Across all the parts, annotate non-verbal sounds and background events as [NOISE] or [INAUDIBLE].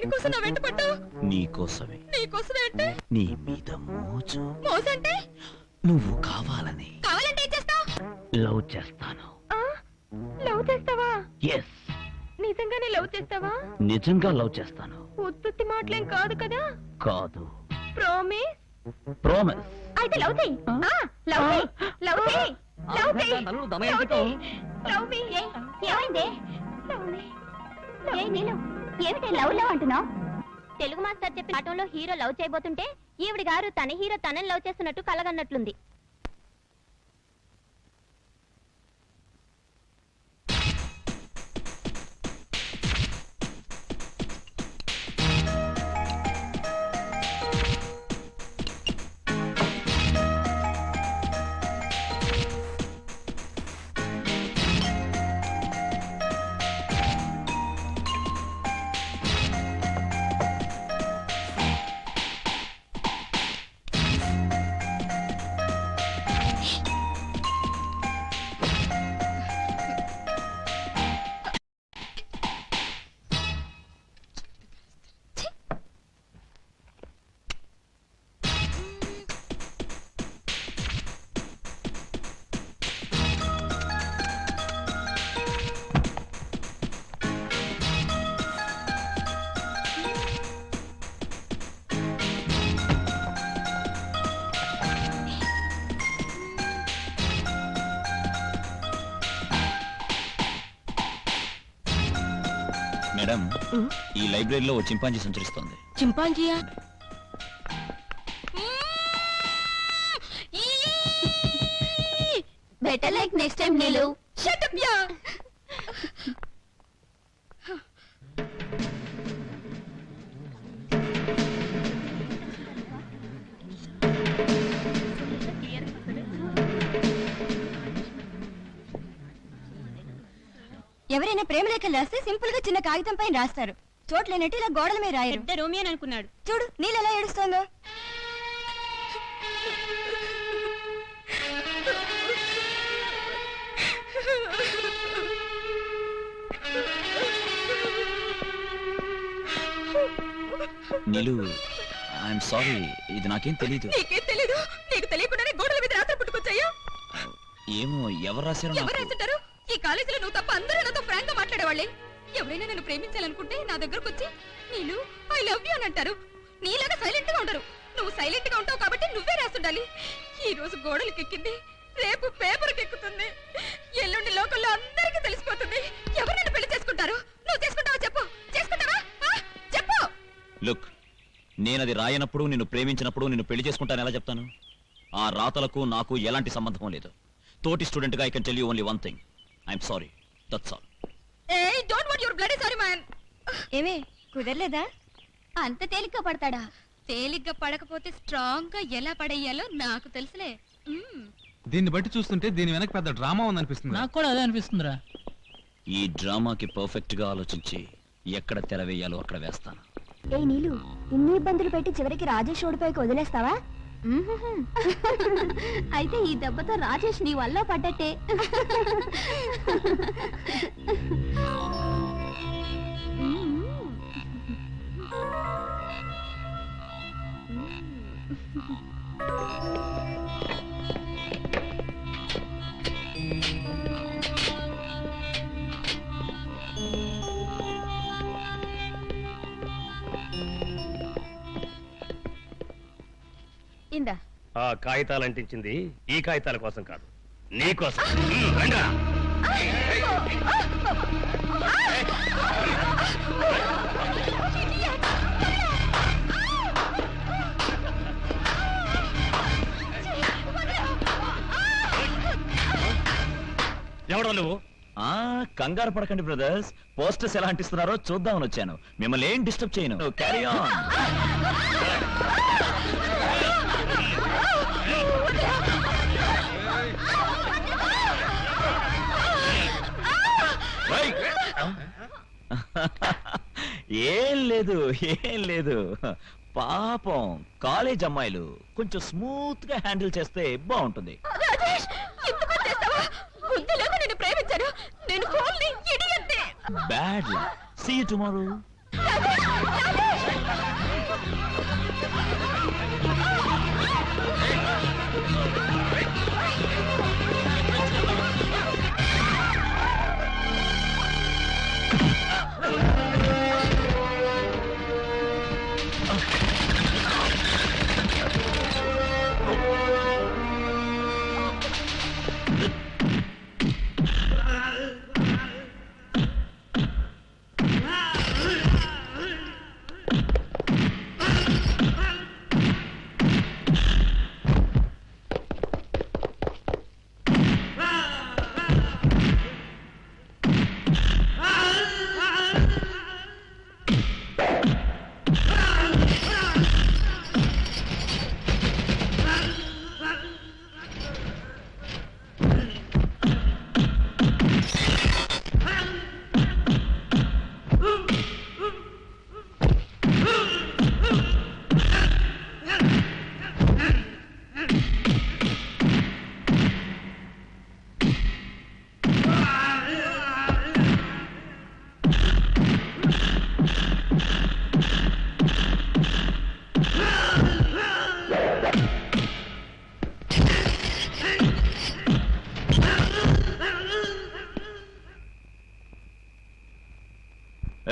దేనికోసం నా వెంట పడ్డావు? నీకోసమే. నీకోసం ఏంటి నీ మీద మోజు. మోసంటే? నువ్వు కావాలని. కావాలంటే ఏం చేస్తావు? లవ్ చేస్తాను. లవ్ చేస్తావా? ఎస్ నిజంగానే లవ్ చేస్తావా? నిజంగా లవ్ చేస్తాను. ఉత్తుత్తి మాటలేం కాదు కదా? కాదు. ప్రామిస్ ప్రామిస్ అయితే లవ్ చెయ్యి ఆ, లవ్ చెయ్యి లవ్ చెయ్యి లవ్ చెయ్యి లవ్ మీ ఏమైంది? లవ్ మీ ఏ నీలు? ఏమిటి లవ్ లవ్ అంటున్నావు? తెలుగు మాస్టర్ చెప్పిన పాఠంలో హీరో లవ్ చేయబోతుంటే ఈవిడ గారు తన హీరో తనని లవ్ చేస్తున్నట్టు కలగన్నట్లుంది. మేడం ఈ లైబ్రరీలో ఓ చింపాంజీ సంచరిస్తోంది. చింపాంజీయా? Better like next time Neelu. Shut up ya ఎవరైనా ప్రేమలేఖలు రాస్తే సింపుల్గా చిన్న కాగితం పైన రాస్తారు. చోట్లేనట్టు ఇలా గోడల మీద రాయరు. పెద్ద రోమియన్ అనుకున్నాడు. చూడు నీళ్ళు ఎలా ఏడుస్తోందో. నిలు ఐఎమ్ సారీ ఇది నాకేం తెలీదు. నీకేం తెలీదు? నీకు తెలియకుండానే గోడల మీద రాత్రి పుట్టుకొచ్చాయా? ఏమో ఎవరు రాశారో ఎవరు నాకు రాస్తుంటారు ఈ కాలేజీలో నువ్వు తప్ప అందరూ నాతో ఫ్రాంక్గా మాట్లాడేవాళ్ళే. ఎవరైనా నన్ను ప్రేమించాలనుకుంటే నా దగ్గరకు వచ్చి నీళ్ళు ఐ లవ్ యూ అని అంటారు. నీలాగా సైలెంట్గా ఉండరు. నువ్వు సైలెంట్గా ఉంటావు కాబట్టి నువ్వే రాస్తుండాలి ఈ రోజు గోడలకు ఎక్కింది రేపు పేపర్ ఎక్కుతుంది ఎల్లుండి లోకల్లో అందరికీ తెలిసిపోతుంది. ఎవరు నన్ను పెళ్ళి చేసుకుంటారు? నువ్వు చేసుకుంటావా చెప్పు. చేసుకుంటావా? ఆ? చెప్పు. లుక్ నేనది రాయనప్పుడు నిన్ను ప్రేమించినప్పుడు నిన్ను పెళ్ళి చేసుకుంటాను ఎలా చెప్తాను? ఆ రాతలకు నాకు ఎలాంటి సంబంధం లేదు. తోటి స్టూడెంట్గా I can tell you only one thing I'm sorry that's all a don't want your bloody sorry man ఏమే కుదరలేదా? అంత తేలిగ్గా పడతాడా? తేలిగ్గా పడకపోతే స్ట్రాంగ్గా ఎలా పడేయాలో నాకు తెలుసులే. మ్మ్. దీన్ని బట్టి చూస్తుంటే దీని వెనక పెద్ద డ్రామా ఉందనిపిస్తుంది. నాకు కూడా అదే అనిపిస్తుందిరా. ఈ డ్రామాకి పర్ఫెక్ట్గా ఆలోచించి ఎక్కడ తెర వేయాలో అక్కడ వేస్తాను. ఏ నీళ్ళు ఇన్ని ఇబ్బందులు పెట్టి చివరికి రాజేష్ ఓడిపోయి వదిలేస్తావా? అయితే ఈ దెబ్బతో రాజేష్ నీ వల్ల పడ్డట్టే. ఆ కాగితాలు అంటించింది ఈ కాగితాల కోసం కాదు. నీ కోసం. ఉమ్, రండ్రా. ఎవడో నువ్వు? ఆ కంగారు పడకండి బ్రదర్స్. పోస్టర్స్ ఎలా అంటిస్తున్నారో చూద్దామని వచ్చాను. మిమ్మల్ని ఏం డిస్టర్బ్ చేయను. క్యారీ ఆన్ [LAUGHS] ఏం లేదు ఏం లేదు. పాపం కాలేజ్ అమ్మాయిలు కొంచెం స్మూత్గా హ్యాండిల్ చేస్తే బాగుంటుంది. బ్యాడ్ సీ టుమారో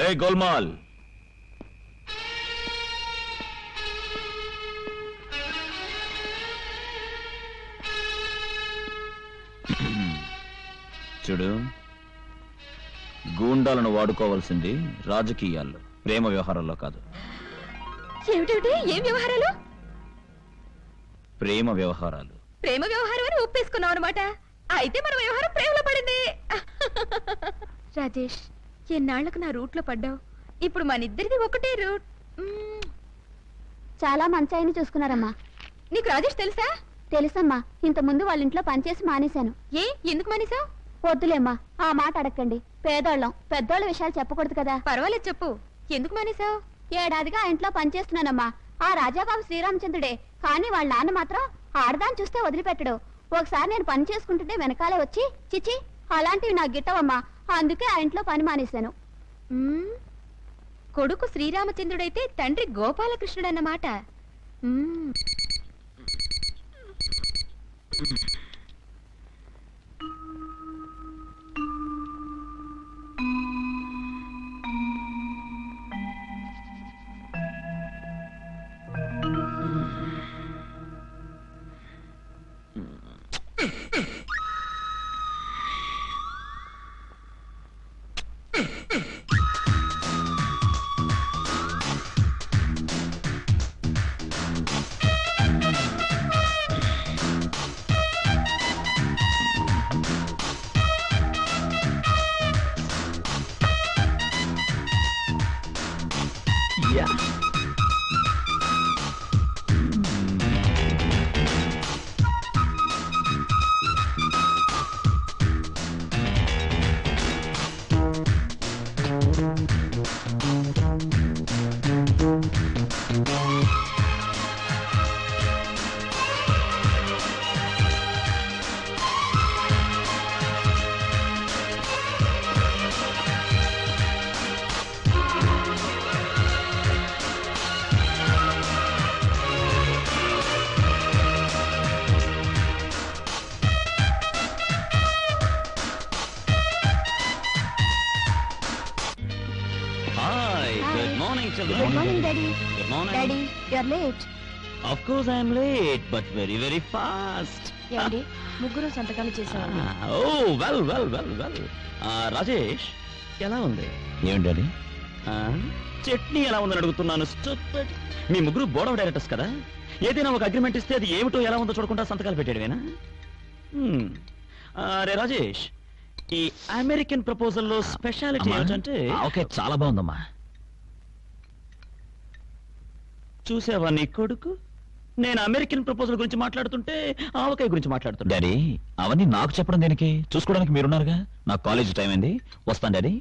ఏ గోల్మాల్ చూడు గూండాలను వాడుకోవాల్సింది రాజకీయాల్లో ప్రేమ వ్యవహారాల్లో కాదు. ఏమిటేమిటి ఏం వ్యవహారాలు? ప్రేమ వ్యవహారాలు. ప్రేమ వ్యవహారం అని ఒప్పేసుకున్నావు అనమాట అయితే మన వ్యవహారం ప్రేమలో పడింది. [LAUGHS] రాజేష్ ఎన్నాళ్ళకు నా రూట్లో పడ్డావు? ఇప్పుడు మన ఇద్దరిది ఒకటే రూట్. చాలా మంచి ఆయన చూసుకున్నారమ్మా. నీకు రాజేష్ తెలుసా? తెలుసమ్మా. ఇంత ముందు వాళ్ళ ఇంట్లో పనిచేసి మానేశాను. ఏ? ఎందుకు మానేసావు వద్దులేమ్మా. ఆ మాట అడగండి. పేదోళ్ళం. పెద్దోళ్ళ విషయాలు చెప్పకూడదు కదా. పర్వాలేదు చెప్పు. ఎందుకు మానేసావు ఏడాదిగా ఆ ఇంట్లో పనిచేస్తున్నానమ్మా. ఆ రాజాబాబు శ్రీరామచంద్రుడే. కానీ వాళ్ళ నాన్న మాత్రం ఆడదాన్ని చూస్తే వదిలిపెట్టడు. ఒకసారి నేను పని చేసుకుంటుంటే వెనకాలే వచ్చి చిచి అలాంటివి నాకు గిట్టవమ్మా. అందుకే ఆ ఇంట్లో పని మానేశాను మ్మ్. కొడుకు శ్రీరామచంద్రుడైతే తండ్రి గోపాలకృష్ణుడు అన్నమాట మ్మ్. Daddy you're late of course I'm late but very very fast ఏమండి ముగ్గురు సంతకాలు చేసామండి ఓ well well well well Rajesh ఎలా ఉంది? ఏమిటి అది చట్నీ ఎలా ఉందని అడుగుతున్నాను. Stupid. మీ ముగ్గురు బోర్డ్ ఆఫ్ డైరెక్టర్స్ కదా? ఏదైనా ఒక అగ్రిమెంట్ ఇస్తే అది ఏమిటో ఎలా ఉందో చూడకుండా సంతకాలు పెట్టాడువేనా Hmm. ఆ, రే రాజేష్ ఈ అమెరికన్ ప్రపోజల్లో స్పెషాలిటీ ఏమిటంటే ఓకే చాలా బాగుందమ్మా. చూసావా నీ కొడుకు? నేను అమెరికన్ ప్రపోజల్ గురించి మాట్లాడుతుంటే ఆవకాయ గురించి మాట్లాడుతున్నా డాడీ అవన్నీ నాకు చెప్పడం దేనికి? చూసుకోవడానికి మీరున్నారుగా? నాకు కాలేజ్ టైం అయింది. వస్తాను డాడీ.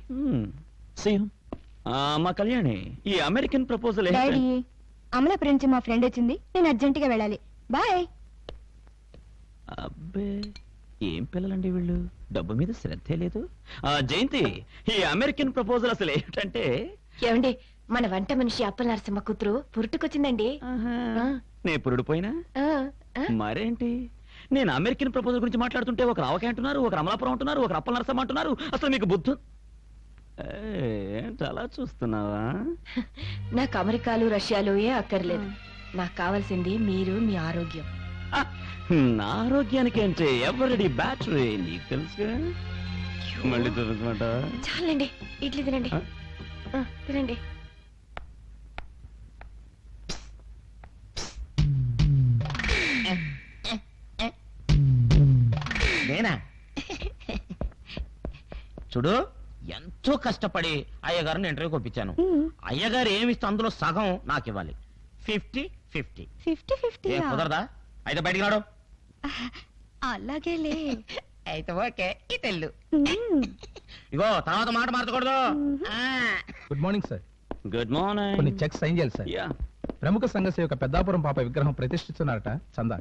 మా కళ్యాణి ఈ అమెరికన్ ప్రపోజల్ డాడీ అమలాపురం నుంచి మా ఫ్రెండ్ వచ్చింది. నేను అర్జెంట్గా వెళ్ళాలి. బాయ్. అబ్బే ఏం పిల్లలండి వీళ్ళు? డబ్బు మీద శ్రద్ధే లేదు. ఆ జయంతి ఈ అమెరికన్ ప్రపోజల్ అసలు ఏంటంటే ఏమండి మన వంట మనిషి అప్పల నరసింహ కూతురు పురుటుకొచ్చిందండి నే పురుడు పోయినా. మరేంటి? నేను అమెరికన్ ప్రపోజల్ గురించి మాట్లాడుతుంటే ఒక రావకే అంటున్నారు ఒక అమలాపురం అంటున్నారు ఒక అప్పల నరసం అంటున్నారు. అసలు మీకు బుద్ధు? ఏంటి అలా చూస్తున్నావా? నాకు అమెరికాలు రష్యాలు ఏ అక్కర్లేదు. నాకు కావాల్సింది మీరు మీ ఆరోగ్యం. నా ఆరోగ్యానికి అంటే ఎవరిడి బ్యాటరీ? నీకు తెలుసుగా? మళ్ళీ చాలండి ఇడ్లీ తినండి. తినండి. నేనా? చూడు ఎంతో కష్టపడి అయ్యగారిని ఇంటర్వ్యూకి ఒప్పించాను అయ్యగారు ఏమి ఇస్తే అందులో సగం నాకు ఇవ్వాలి. Fifty fifty. ఫిఫ్టీ ఫిఫ్టీ ఏం కుదరదా? అయితే బయటికి రాడు. అలాగేలే. అయితే ఓకే ఇటెల్లు ఇగో తర్వాత మాట మార్చకూడదు ఆ. Good morning sir. గుడ్ కొన్ని మార్నింగ్ చెక్స్ సైన్ చేయాలి సార్. యా. ప్రముఖ సంఘ సేవక పెద్దాపురం పాప విగ్రహం ప్రతిష్ఠిస్తున్నారట చందా.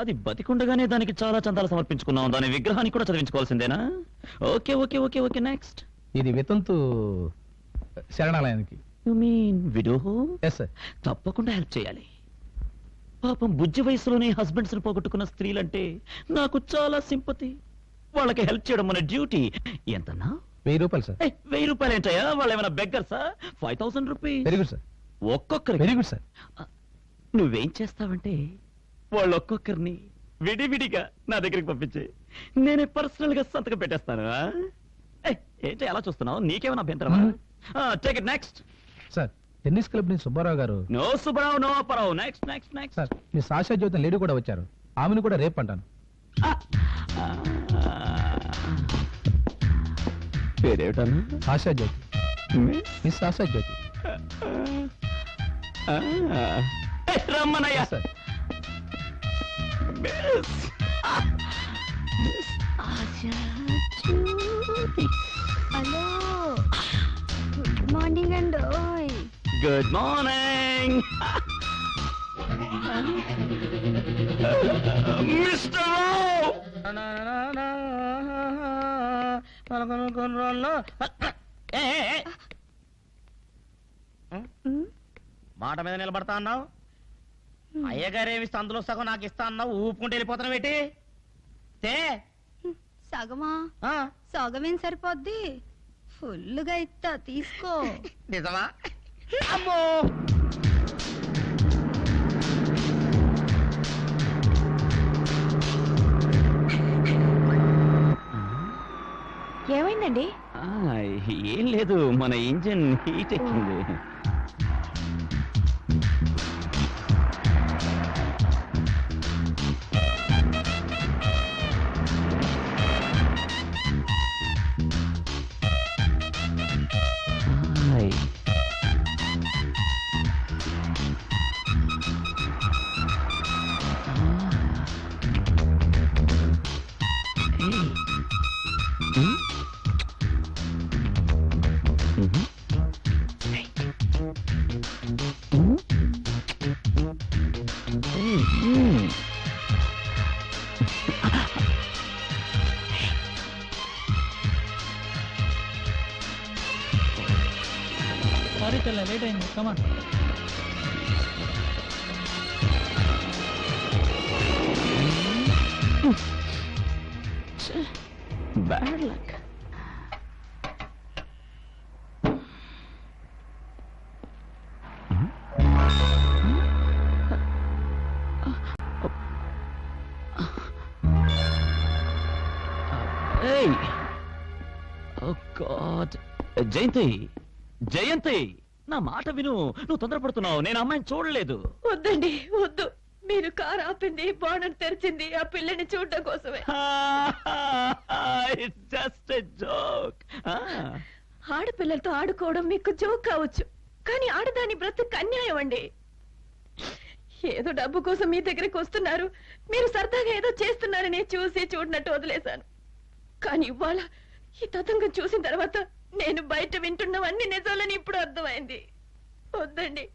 అది బతికుండగానే దానికి చాలా చందాలు సమర్పించుకున్నాం. దాని విగ్రహానికి కూడా చదివించుకోవాల్సిందేనా? Okay okay okay okay next ఇది వితంతు శరణాలయానికి. You mean widow? Yes sir తప్పకుండా హెల్ప్ చేయాలి. పాపం బుజ్జి వయసులోనే హస్బెండ్స్ పోగొట్టుకున్న స్త్రీలంటే నాకు చాలా సింపతి వాళ్ళకి హెల్ప్ చేయడం మన డ్యూటీ ఎంతన్నా? వెయ్యి రూపాయలు సార్ ఏయ్, వెయ్యి రూపాయలు ఏంటయ్యా? వాళ్ళు ఏమైనా బెగ్గర్సా five thousand rupees very good sir ఒక్కొక్కరికి. వెరీ గుడ్ సార్ నువ్వేం చేస్తావంటే వాళ్ళు ఒక్కొక్కరిని విడివిడిగా నా దగ్గరికి పంపించే నేనే పర్సనల్గా సంతకం పెట్టేస్తాను ఏంటి అలా చూస్తున్నావు? నీకేమైనా అభ్యంతరమా? Take it next sir tennis club నుంచి Subbarao garu. No Subrao no Aparao next next next sir మీ సాషా జ్యోతి లేడీ కూడా వచ్చారు. ఆమెను కూడా రేపు అంటాను. పేరేటన్నా Sasha Jyothi. Miss Sasha Jyothi. రమ్మనయ్యా. Sir miss hello good morning అండి ఓయ్ గుడ్ మార్నింగ్ మిస్టర్ పలకలు గుర్రాల్లో. ఏ, ఏ, ఏ. మాట మీద నిలబడతా అన్నావు అయ్యగారు ఏమిస్తే అందులో సగం నాకు ఇస్తా అన్నావు? ఊపుకుంటూ వెళ్ళిపోతున్నావు ఏంటి? తే. సగమా? ఆ, సగమేం సరిపోద్ది? ఫుల్గా ఇస్తా తీసుకో. [LAUGHS] నిజమా? అమ్మో! ఏమైందండి? ఏం లేదు మన ఇంజిన్ హీట్ ఎక్కింది. Come on. Bad luck. Hey! Oh God! Jayanti! Jayanti! నా మాట విను. నువ్వు తొందరపడుతున్నావు. నేను అమ్మాయిని చూడలేదు. వద్దండి వద్దు. మీరు కారు ఆపింది బాణం తెరిచింది ఆ పిల్లని చూడటం కోసమే. జస్ట్ జోక్ ఆడపిల్లలతో ఆడుకోవడం మీకు జోక్ కావచ్చు. కానీ ఆడదాని బ్రతుకు అన్యాయం అండి. ఏదో డబ్బు కోసం మీ దగ్గరికి వస్తున్నారు. మీరు సరదాగా ఏదో చేస్తున్నారని చూసి చూడనట్టు వదిలేశాను. కానీ ఇవాళ ఈ తతంగం చూసిన తర్వాత నేను బయట వింటున్నవన్నీ నిజాలని ఇప్పుడు అర్థమైంది. వద్దండి.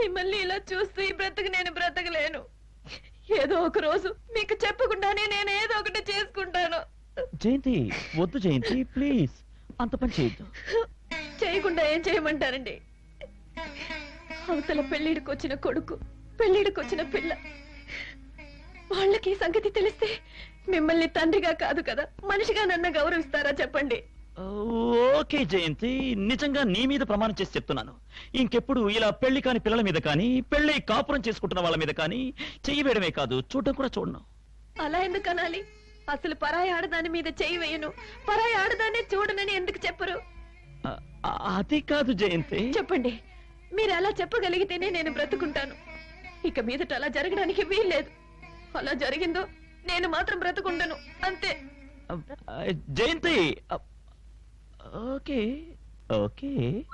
మిమ్మల్ని ఇలా చూస్తూ ఈ బ్రతుకు నేను బ్రతకలేను. ఏదో ఒక రోజు మీకు చెప్పకుండానే నేను ఏదో ఒకటి చేసుకుంటాను. జయంతి వద్దు జయంతి ప్లీజ్. అంత పని చేయొద్దు. చేయకుండా ఏం చేయమంటారండి? అవతల పెళ్ళిడికి వచ్చిన కొడుకు పెళ్ళిడికి వచ్చిన పిల్ల. వాళ్ళకి ఈ సంగతి తెలిస్తే మిమ్మల్ని తండ్రిగా కాదు కదా మనిషిగా నన్ను గౌరవిస్తారా చెప్పండి? ఓకే జయంతి. నిజంగా నీ మీద ప్రమాణం చేసి చెప్తున్నాను. ఇంకెప్పుడు ఇలా పెళ్ళి కాని పిల్లల మీద కానీ పెళ్ళి కాపురం చేసుకుంటున్న వాళ్ళ మీద కానీ చెయ్యి వేయడమే కాదు చూడడం కూడా చూడను. అలా ఎందుకు అనాలి? అసలు పరాయి ఆడదాని మీద చేయి వేయను. పరాయి ఆడదాన్ని చూడనని ఎందుకు చెప్పరు? అది కాదు జయంతి. చెప్పండి. మీరు అలా చెప్పగలిగితేనే నేను బ్రతుకుంటాను. ఇక మీదట అలా జరగడానికి వీల్లేదు. అలా జరిగిందో నేను మాత్రం బ్రతుకుండను. అంతే. Jayanthi okay okay.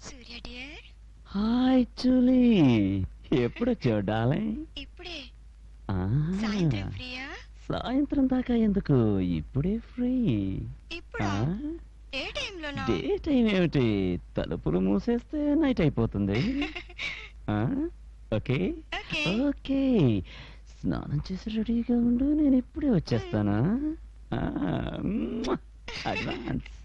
Surya dear. Hi Julie ఎప్పుడు వచ్చావు ఇప్పుడే. ఆ, ఫ్రీయా సాయంత్రం దాకా ఎందుకు? ఇప్పుడే ఫ్రీ. ఇప్పుడా? ఆ? డే టైం ఏమిటి? తలుపులు మూసేస్తే నైట్ అయిపోతుంది. [LAUGHS] ఆ? ఓకే? ఓకే. ఓకే. స్నానం చేసి రెడీగా ఉండు నేను ఇప్పుడే వచ్చేస్తానా. అడ్వాన్స్.